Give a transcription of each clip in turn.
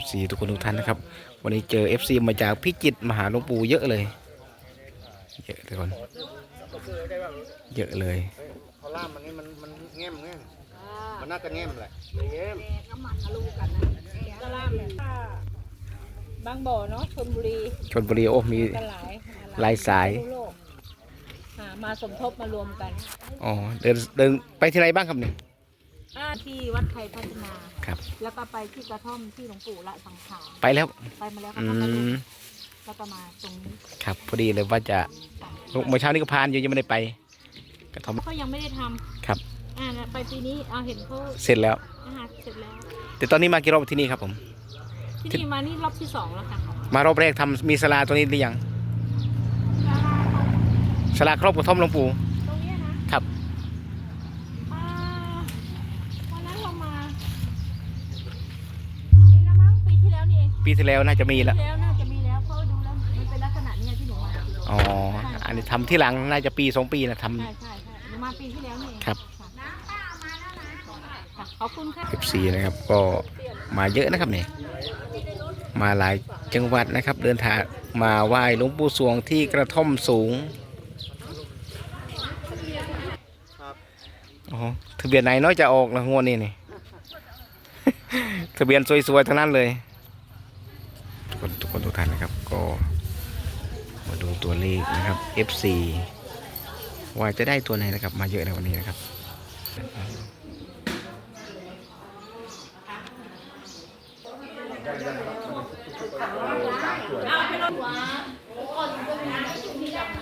FC ทุกคนทุกท่านนะครับ วันนี้เจอ FC มาจากพิจิตรมาหาหลวงปู่เยอะเลย เยอะทุกคน เยอะเลยเขาล่ามมันนี่มันมันแง้มแง้มมันน่าจะแง้มแหละแง้มน้ำมันทะลุกันนะกะล่ามเนี่ยบางบ่อเนาะชลบุรีชนบุรีโอ้มีกันหลายหลายสายทั่วโลกหามาสมทบมารวมกันอ๋อเดินเดินไปที่ไหนบ้างครับเนี่ยอ่า ที่วัดไทยพัฒนาครับ แล้วก็ไปที่กระท่อมที่หลวงปู่ละสังขารไปแล้ว ไปมาแล้วก็อืทำมาดูม แล้วก็มาตรงนี้ครับ พอดีเลยว่าจะเมื่อเช้านี้ก็พานอยู่ยังไม่ได้ไปกระทอมเขายังไม่ได้ทำครับ อ่าไปปีนี้เอาเห็นเขาเสร็จแล้ว อาหารเสร็จแล้ว แต่ตอนนี้มากี่รอบที่นี่ครับผม ที่นี่มานี่รอบที่สองแล้วค่ะมารอบแรกทำมีศาลาตัวนี้หรือยังศาลาครอบกระท่อมหลวงปู่ ปีที่แล้วน่าจะมีแล้วปีที่แล้วน่าจะมีแล้วเพราะดูแล้วมันเป็นลักษณะเนี้ที่หนูมาอ๋อ อันนี้ทำที่หลังน่าจะปีสองปีนะทใช่ใช่ใช่หนูมาปีที่แล้วนี่เองครับน้ำป้ามาแล้วนะค่ะขอบคุณค่ะำ FC นะครับก็มาเยอะนะครับเนี่ยมาหลายจังหวัดนะครับ เดินทางมาไหว้หลวงปู่สวงที่กระท่อมสูงครับอ๋อทะเบียนไหนน้อยจะออกละงวดนี้นี่ ทะเบียนสวยๆทั้งนั้นเลย ทุกคนทุกท่านนะครับ ก็มาดูตัวเลขนะครับ FC ว่าจะได้ตัวไหนนะครับ มาเยอะในวันนี้นะครับ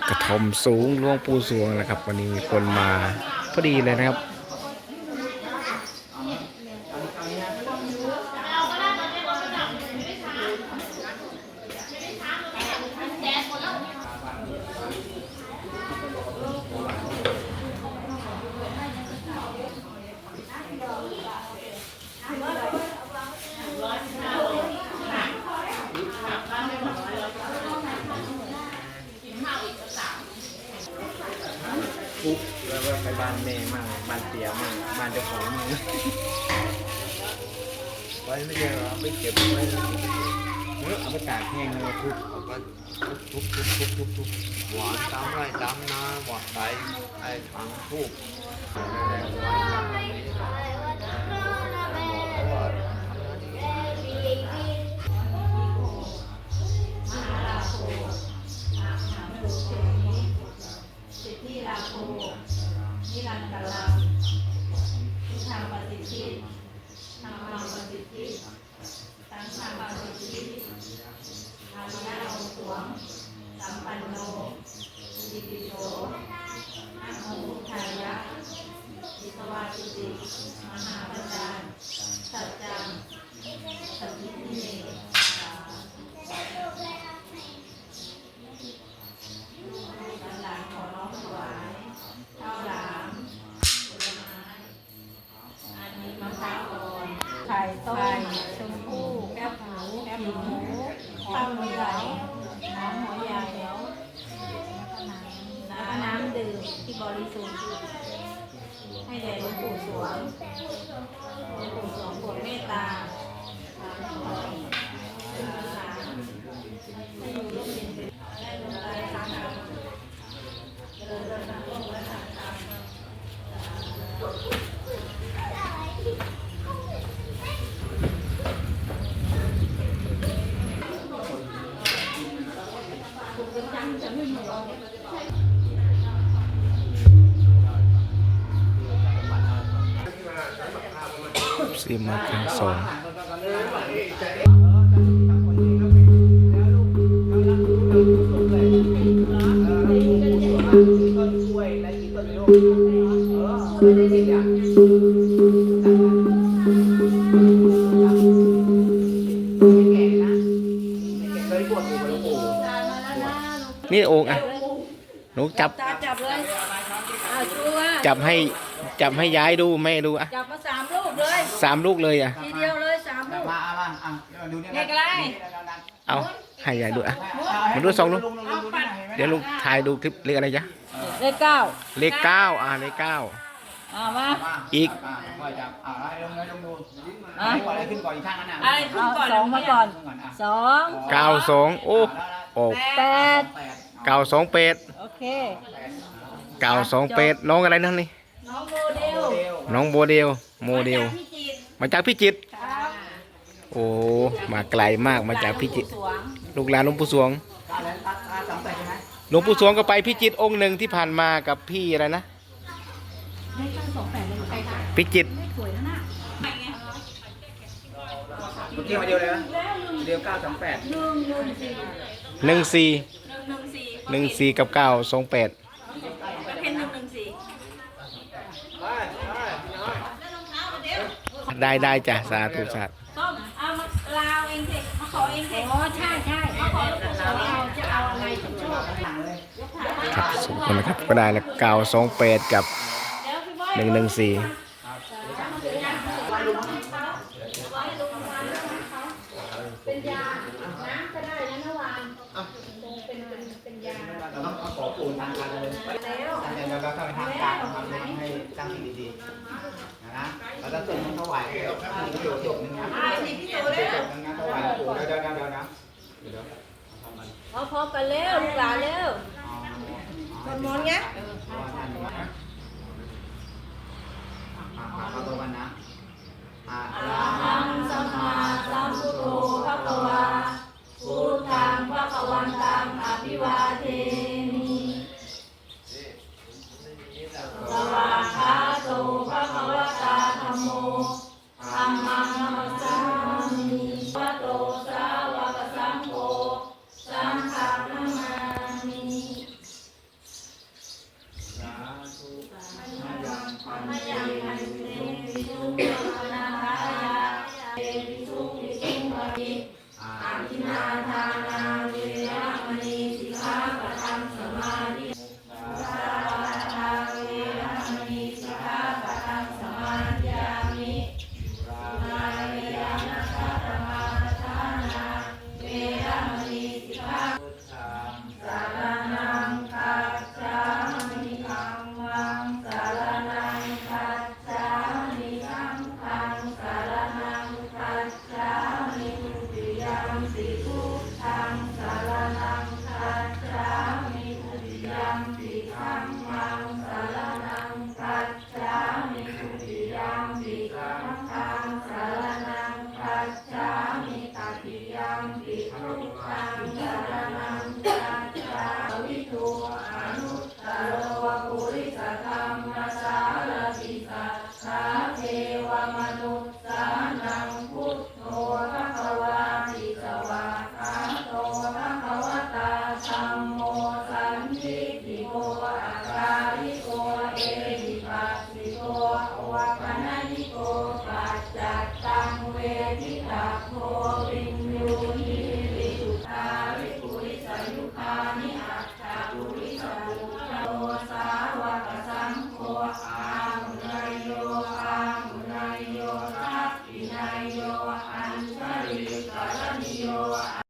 กระทอมสูงหลวงปู่สวงนะครับ วันนี้มีคนมาพอดีเลยนะครับแล้วก็ไปบ้าน แม่มั่งบ้านเตียมั่งบ้านเจ้าของมั่งไว้ไม่ใช่เหรอไปเก็บไว้นะเออเอาไปตากแห้งเลยทุกเอาไปทุบทุบทุบทุบทุบหวานตามไร่ตามนาหวานใบไอ้ถังทูบ ธังปฏิทิธรรมังปฏิทิสังฆังปฏิทิอาริยะองค์สวงสัมปันโนสิติโสนะโมพุทธายะอิสวาสิติ มหาปัญญาสัจจังสัพพิทิเนสาหลานขอน้อมถวายข้าวหลามผลไม้อันนี้มะพร้าวอ่อนไข่ต้มชมพู่แก้วหมูแก้วหมูข้าวเหนียวน้ำหัวใหญ่แล้วก็น้ำดื่มที่บริสุทธิ์ให้แด่หลวงปู่สวงหลวงปู่สวงโปรดเมตตาสามขอสามให้อยู่ร่มเย็นเป็นได้ลงใจทางธรรมเจริญธรรมร่วมและทางธรรมถู กเป็นจังจะไม่มีออกซีมาครั้งสอง นี่โอ่งอะหนูจับตาจับเลยอ่าชูว่าจับให้จับให้ย้ายดูแม่ดูอะจับมาสามลูกเลยสามลูกเลยอะทีเดียวเลยสามลูกมามาอะดูนี่เด็กอะไรเอาให้ยายดูอะมาดูสองลูกเดี๋ยวลุงถ่ายดูคลิปเลขอะไรจ๊ะเลขเก้าเลขเก้าอ่าเลขเก้าออ่ามาอีกอ่าค่อยจับอ่าให้ลงเลยลงดูอะให้อะไรขึ้นก่อนอีกข้างนั้นน่ะอะไรขึ้นก่อนสองมาก่อนขึ้นก่อนอะสองเก้าสองโอ้ โอ้แปดแปดเก้าสองเป็ดโอเค เก้าสองเป็ดน้องอะไรนั่นนี่น้องโมเดลเร็วน้องโมเดลโมเดล พี่จิตรมาจากพิจิตรครับโอ้มาไกลมากมาจากพิจิตรสวงลูกหลานหลวงปู่สวงตาแล้วตาตาสองแปดใช่ไหมหลวงปู่สวงก็ไปพิจิตรองค์หนึ่งที่ผ่านมากับพี่อะไรนะได้ตั้งสองแปดเลยใครถ่ายพิจิตรสวยนะน่ะเมื่อกี้มาเดียวเลยนะเดียวเก้าสองแปดหนึ่งหนึ่งสี่ หนึ่งสี่หนึ่งหนึ่งสี่หนึ่งสี่กับเก้าสองแปดเป็นเพนหนึ่งหนึ่งสี่ได้ได้จ้ะสาธุสาธุต้มเอามาลาวเองสิมาขอเองสิอ๋อใช่ใช่มาขอลูกเราเอาจะเอาอะไรถึงโชคครับสมควรนะครับก็ได้แล้วเก้าสองแปดกับเดี๋ยวพี่บอย หนึ่งหนึ่งสี่ เป็นยา น้ำก็ได้นะเมื่อวานเป็นเป็นเป็นยา เราต้องขอปูนทางการเลย แล้ว แต่เราก็ต้องไปทางการทำให้ตั้ งสิ่งดีๆนะนะเราจะส่งถวายให้ประโยชน์จบนึงนะไอ้สิพี่โตแล้จวบนึงนะถวายปู่เดี๋ยวเดี๋ยวเดี๋ยวนะเดี๋ยวเอาพร้อมกันแล้วลูกหลานแล้วคนมองเงี้ย Okay.